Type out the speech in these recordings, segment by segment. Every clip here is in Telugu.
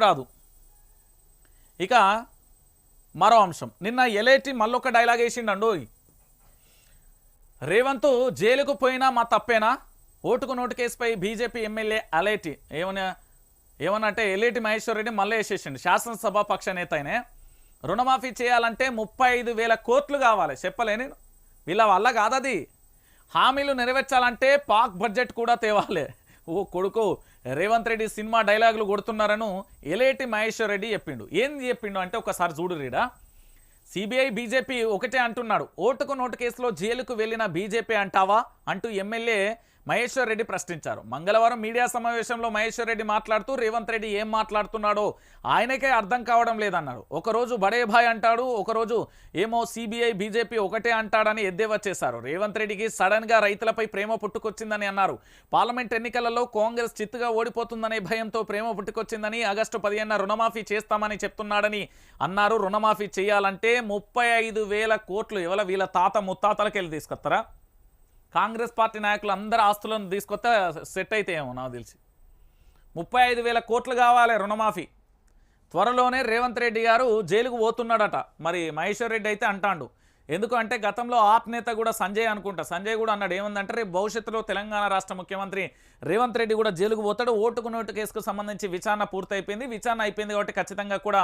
రాదు. ఇక మరో అంశం. నిన్న ఎలేటి మళ్ళొక డైలాగ్ వేసిండండు రేవంత్ జైలుకు పోయినా మా తప్పేనా? ఓటుకు నోటు కేసుపై బీజేపీ ఎమ్మెల్యే అలేటి ఏమన్నా ఏమనంటే ఎలేటి మహేశ్వర్ రెడ్డి మళ్ళీ వేసేసిండు. శాసనసభ పక్ష నేత ఆయనే. రుణమాఫీ చేయాలంటే ముప్పై ఐదు వేల కోట్లు కావాలి. చెప్పలే నేను. వీళ్ళ వల్ల కాదది. హామీలు నెరవేర్చాలంటే పాక్ బడ్జెట్ కూడా తేవాలి. ఓ కొడుకు రేవంత్ రెడ్డి సినిమా డైలాగులు కొడుతున్నారను ఎలేటి మహేశ్వర్ రెడ్డి చెప్పిండు. ఏంది చెప్పిండు అంటే ఒకసారి చూడు రీడా. సిబిఐ బీజేపీ ఒకటే అంటున్నాడు. ఓటుకు నోటు కేసులో జైలుకు వెళ్ళిన బీజేపీ అంటావా? అంటూ ఎమ్మెల్యే మహేశ్వర్ రెడ్డి ప్రశ్నించారు. మంగళవారం మీడియా సమావేశంలో మహేశ్వర్ రెడ్డి మాట్లాడుతూ రేవంత్ రెడ్డి ఏం మాట్లాడుతున్నాడో ఆయనకే అర్థం కావడం లేదన్నాడు ఒకరోజు బడే భాయ్ అంటాడు ఒకరోజు ఏమో సిబిఐ బీజేపీ ఒకటే అంటాడని ఎద్దేవా చేశారు. రేవంత్ రెడ్డికి సడన్గా రైతులపై ప్రేమ పుట్టుకొచ్చిందని అన్నారు. పార్లమెంట్ ఎన్నికలలో కాంగ్రెస్ చిత్తుగా ఓడిపోతుందనే భయంతో ప్రేమ పుట్టుకొచ్చిందని ఆగస్టు పదిహేన రుణమాఫీ చేస్తామని చెప్తున్నాడని అన్నారు. రుణమాఫీ చేయాలంటే ముప్పై ఐదు వేల కోట్లు ఎవల వీళ్ళ తాత ముత్తాతలకెళ్ళి తీసుకొస్తారా? కాంగ్రెస్ పార్టీ నాయకులు అందరు ఆస్తులను తీసుకొస్తే సెట్ అయితే ఏమో నాకు తెలిసి. ముప్పై ఐదు వేల కోట్లు కావాలి రుణమాఫీ. త్వరలోనే రేవంత్ రెడ్డి గారు జైలుకు పోతున్నాడట. మరి మహేశ్వర్ రెడ్డి అయితే అంటాడు. ఎందుకంటే గతంలో ఆప్ నేత కూడా సంజయ్ అనుకుంటా. సంజయ్ కూడా అన్నాడు ఏమందంటే రేపు భవిష్యత్తులో తెలంగాణ రాష్ట్ర ముఖ్యమంత్రి రేవంత్ రెడ్డి కూడా జైలుకు పోతాడు. ఓటుకు నోటు కేసుకు సంబంధించి విచారణ పూర్తయిపోయింది. విచారణ అయిపోయింది కాబట్టి ఖచ్చితంగా కూడా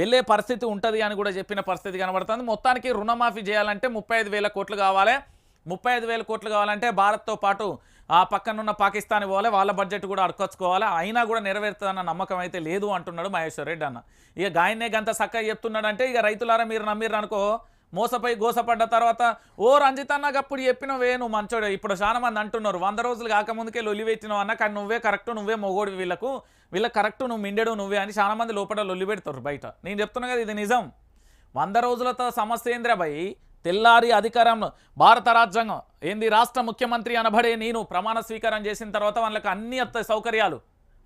వెళ్ళే పరిస్థితి ఉంటుంది అని కూడా చెప్పిన పరిస్థితి కనబడుతుంది. మొత్తానికి రుణమాఫీ చేయాలంటే ముప్పై ఐదు వేల కోట్లు కావాలి. ముప్పై ఐదు వేల కోట్లు కావాలంటే భారత్తో పాటు ఆ పక్కనున్న పాకిస్తాన్ పోవాలి వాళ్ళ బడ్జెట్ కూడా అడకొచ్చుకోవాలి. అయినా కూడా నెరవేరుతుందన్న నమ్మకం అయితే లేదు అంటున్నాడు మహేశ్వర్ రెడ్డి అన్న. ఇక గాయనే గంత చక్కగా చెప్తున్నాడంటే ఇక రైతులారా మీరు నమ్మిర్రు అనుకో మోసపోయి గోసపడ్డ తర్వాత ఓ రంజిత్ అన్నకు అప్పుడు చెప్పినవే నువ్వు మంచోడు ఇప్పుడు చాలా మంది అంటున్నారు వంద రోజులు కాకముందుకే లొల్లి అన్న కానీ నువ్వే కరెక్ట్ నువ్వే మొగోడు వీళ్ళకు వీళ్ళకి కరెక్ట్ నువ్వు మిండెడు నువ్వే అని చాలా మంది లోపల లొల్లి పెడతారు బయట. నేను చెప్తున్నా కదా ఇది నిజం. వంద రోజులతో సమస్య ఏంద్రాబాయి తెల్లారి అధికారం భారత రాజ్యాంగం. ఏంది రాష్ట్ర ముఖ్యమంత్రి అనబడే నేను ప్రమాణ స్వీకారం చేసిన తర్వాత వాళ్ళకి అన్ని వస్తాయి సౌకర్యాలు.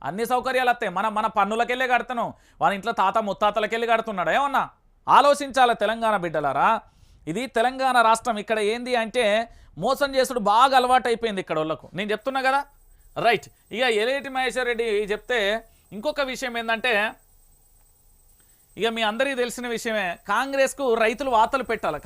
అన్ని సౌకర్యాలు వస్తాయి మన మన పన్నులకెళ్ళే కడుతున్నాం. వాళ్ళ ఇంట్లో తాత ముత్తాతలకెళ్ళి కడుతున్నాడు? ఏమన్నా? ఆలోచించాలి తెలంగాణ బిడ్డలారా? ఇది తెలంగాణ రాష్ట్రం. ఇక్కడ ఏంది అంటే మోసం చేసుడు బాగా అలవాటైపోయింది ఇక్కడ వాళ్ళకు. నేను చెప్తున్నా కదా? రైట్. ఇక ఎలేటి మహేశ్వర్ రెడ్డి చెప్తే ఇంకొక విషయం ఏంటంటే ఇక మీ అందరికీ తెలిసిన విషయమే కాంగ్రెస్కు రైతులు వాతలు పెట్టాలి?